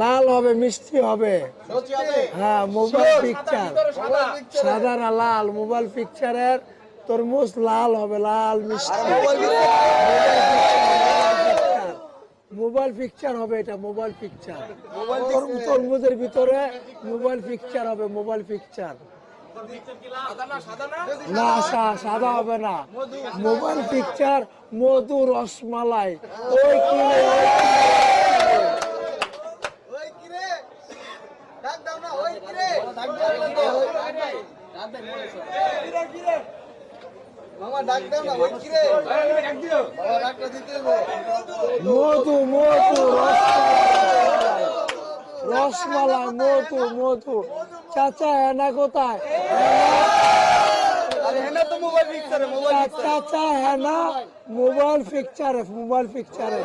লাল হবে মিষ্টি হবে। হ্যাঁ মোবাইল পিকচার সাদা না লাল মোবাইল পিকচারের তরমুজ লাল হবে লাল মিষ্টি। মোবাইল পিকচার হবে এটা মোবাইল পিকচার তরমুজের ভিতরে মোবাইল পিকচার হবে মোবাইল পিকচার না সাদা হবে না। মোবাইল পিকচার মধু রসমালাই। ওই কিনে। ডাক দাও না ওই কিরে মামা ডাক দাও না ওই কিরে? বাবা ডাকটা দিতে মধু মধু রসমালাই। রসমালাই মধু মধু। চাচা হেনা কোথায়? হেনা চাচা হেনা মোবাইল পিকচারে মোবাইল পিকচারে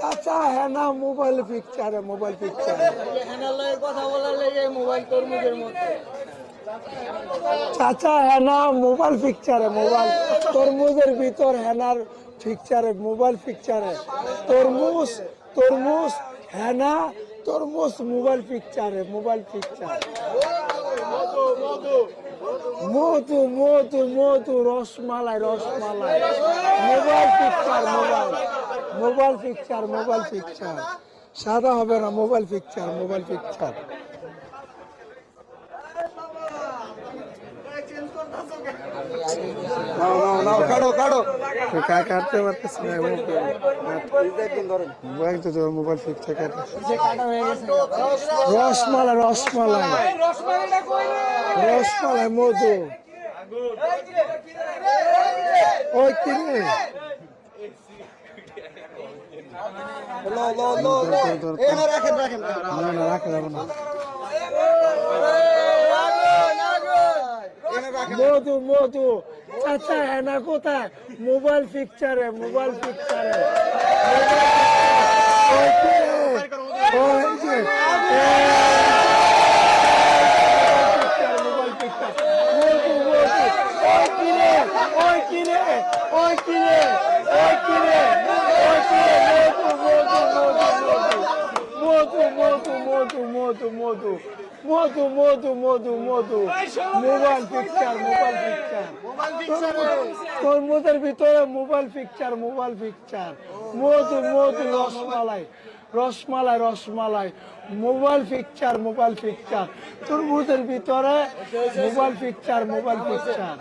চাচা হেনা মোবাইল পিকচারে মোবাইল পিকচারে লগে কথা বলার লেগে মোবাইল কর্মীদের মধ্যে। চাচা, হেনা মোবাইল পিকচারে মোবাইল তরমুজের ভিতর হেনার পিকচারে মোবাইল পিকচারে তরমুজ তরমুজ, হেনা, তরমুজ, মোবাইল পিকচারে মোবাইল পিকচার মধু মধু মধু, rasmalai rasmalai. Mobile picture mobile. Mobile picture mobile picture সাদা হবে না, মোবাইল পিকচার মোবাইল পিকচার কাটো কাটো কা কাটতে পারতেছি না মোবাইল তো তোর মোবাইল পিকচার কাটে রসমালাই রসমালাই। রসমালাই মধু। ওই কিনে এই না রাখেন রাখেন। না না রাখা যাবে না। মধু মধু। চাচা হেনা কোথায়? মোবাইল পিকচারে মোবাইল পিকচারে মধু মধু মধু মধু মধু মধু মধু মোবাইল পিকচার মোবাইল পিকচার তরমুজের ভিতরে মোবাইল পিকচার মোবাইল পিকচার মধু মধু rasmalai rasmalai rasmalai mobile picture mobile picture তরমুজের ভিতরে মোবাইল পিকচার মোবাইল পিকচার